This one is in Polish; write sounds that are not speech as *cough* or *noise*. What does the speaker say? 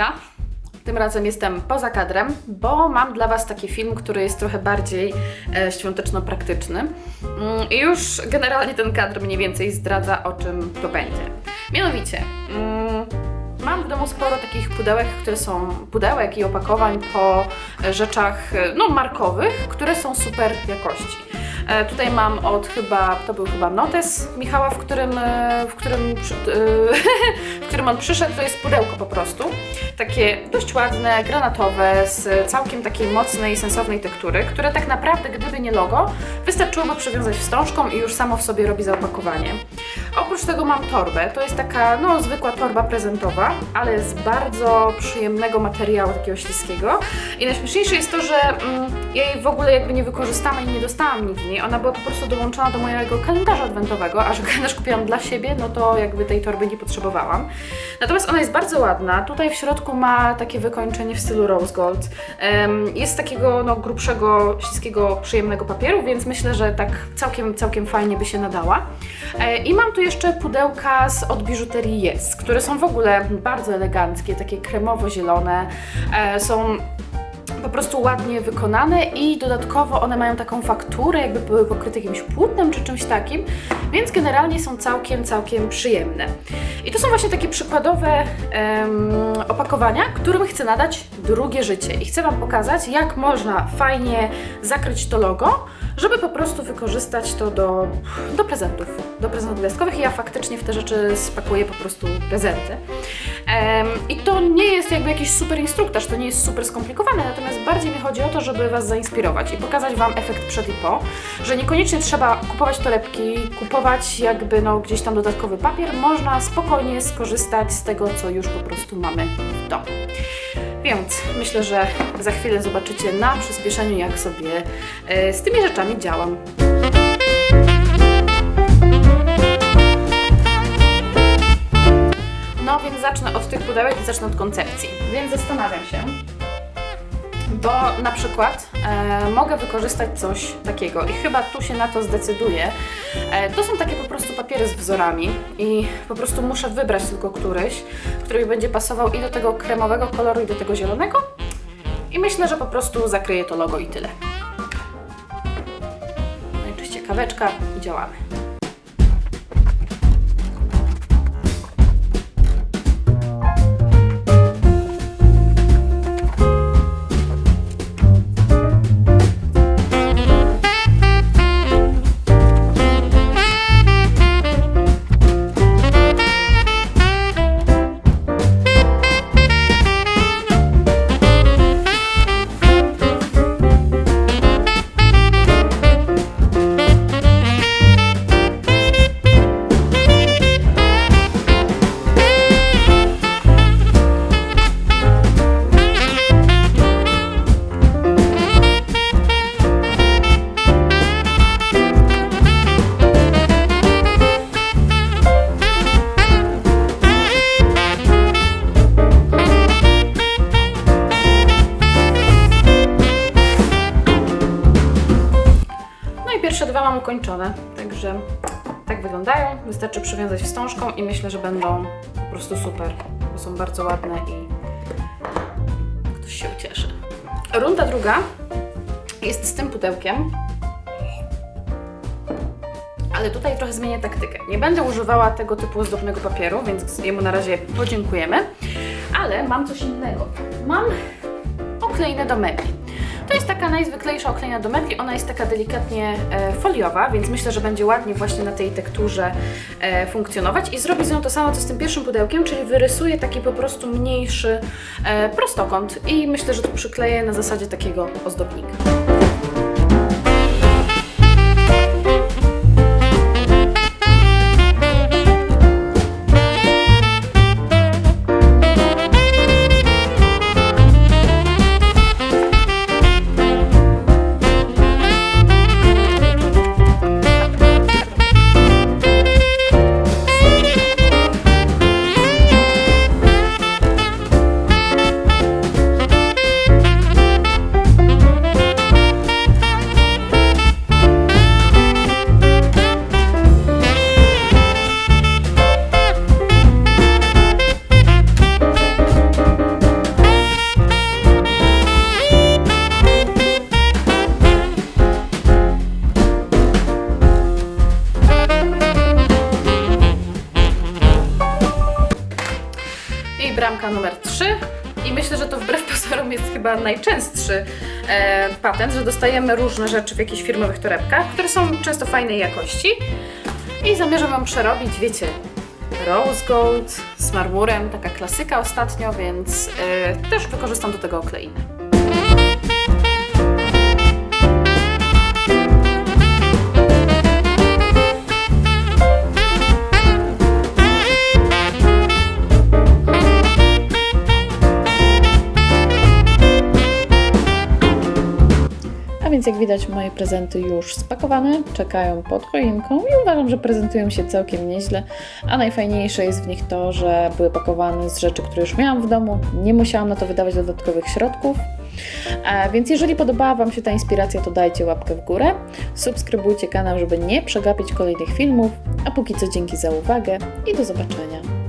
Hejka. Tym razem jestem poza kadrem, bo mam dla Was taki film, który jest trochę bardziej e, świąteczno-praktyczny. Mm, I już generalnie ten kadr mniej więcej zdradza, o czym to będzie. Mianowicie, mm, mam w domu sporo takich pudełek, które są pudełek i opakowań po rzeczach e, no, markowych, które są super jakości. E, Tutaj mam od chyba, to był chyba notes Michała, w którym, e, w którym, e, *laughs* w którym on przyszedł. To jest pudełko po prostu. Takie dość ładne, granatowe, z całkiem takiej mocnej, sensownej tektury, które tak naprawdę, gdyby nie logo, wystarczyłoby przywiązać wstążką i już samo w sobie robi zaopakowanie. Oprócz tego mam torbę. To jest taka, no, zwykła torba prezentowa, ale z bardzo przyjemnego materiału, takiego śliskiego. I najśmieszniejsze jest to, że mm, ja jej w ogóle jakby nie wykorzystałam i nie dostałam nic niej. Ona była po prostu dołączona do mojego kalendarza adwentowego, a że kalendarz *laughs* kupiłam dla siebie, no to jakby tej torby nie potrzebowałam. Natomiast ona jest bardzo ładna. Tutaj w środku ma takie wykończenie w stylu rose gold. Em, Jest z takiego no, grubszego, śliskiego, przyjemnego papieru, więc myślę, że tak całkiem, całkiem fajnie by się nadała. E, I mam tu jeszcze pudełka z od biżuterii Yes, które są w ogóle bardzo eleganckie, takie kremowo-zielone. E, Są po prostu ładnie wykonane i dodatkowo one mają taką fakturę, jakby były pokryte jakimś płótnem czy czymś takim, więc generalnie są całkiem, całkiem przyjemne. I to są właśnie takie przykładowe em, opakowania, którym chcę nadać drugie życie i chcę Wam pokazać, jak można fajnie zakryć to logo, żeby po prostu wykorzystać to do, do prezentów, do prezentów gwiazdkowych i ja faktycznie w te rzeczy spakuję po prostu prezenty. Em, I to nie jest jakby jakiś super instruktaż, to nie jest super skomplikowane, natomiast bardziej mi chodzi o to, żeby Was zainspirować i pokazać Wam efekt przed i po, że niekoniecznie trzeba kupować torebki, kupować jakby no gdzieś tam dodatkowy papier, można spokojnie skorzystać z tego, co już po prostu mamy w domu. Więc myślę, że za chwilę zobaczycie na przyspieszeniu, jak sobie e, z tymi rzeczami działam. No więc zacznę od tych pudełek i zacznę od koncepcji. Więc zastanawiam się, bo na przykład e, mogę wykorzystać coś takiego i chyba tu się na to zdecyduję. E, to są takie po prostu papiery z wzorami i po prostu muszę wybrać tylko któryś, który będzie pasował i do tego kremowego koloru i do tego zielonego. I myślę, że po prostu zakryję to logo i tyle. No i oczywiście kaweczka i działamy. Pierwsze dwa mam ukończone, także tak wyglądają. Wystarczy przywiązać wstążką i myślę, że będą po prostu super, bo są bardzo ładne i ktoś się ucieszy. Runda druga jest z tym pudełkiem, ale tutaj trochę zmienię taktykę. Nie będę używała tego typu ozdobnego papieru, więc jemu na razie podziękujemy, ale mam coś innego. Mam oklejnę do mebli. To jest taka najzwyklejsza oklejna do mebli, ona jest taka delikatnie e, foliowa, więc myślę, że będzie ładnie właśnie na tej tekturze e, funkcjonować i zrobię z nią to samo, co z tym pierwszym pudełkiem, czyli wyrysuję taki po prostu mniejszy e, prostokąt i myślę, że to przykleję na zasadzie takiego ozdobnika. Bramka numer 3 i myślę, że to wbrew *laughs* pozorom jest chyba najczęstszy e, patent, że dostajemy różne rzeczy w jakichś firmowych torebkach, które są często fajnej jakości i zamierzam ją przerobić, wiecie, rose gold z marmurem, taka klasyka ostatnio, więc e, też wykorzystam do tego okleinę. A więc jak widać moje prezenty już spakowane, czekają pod choinką i uważam, że prezentują się całkiem nieźle. A najfajniejsze jest w nich to, że były pakowane z rzeczy, które już miałam w domu. Nie musiałam na to wydawać dodatkowych środków. E, Więc jeżeli podobała Wam się ta inspiracja, to dajcie łapkę w górę. Subskrybujcie kanał, żeby nie przegapić kolejnych filmów. A póki co dzięki za uwagę i do zobaczenia.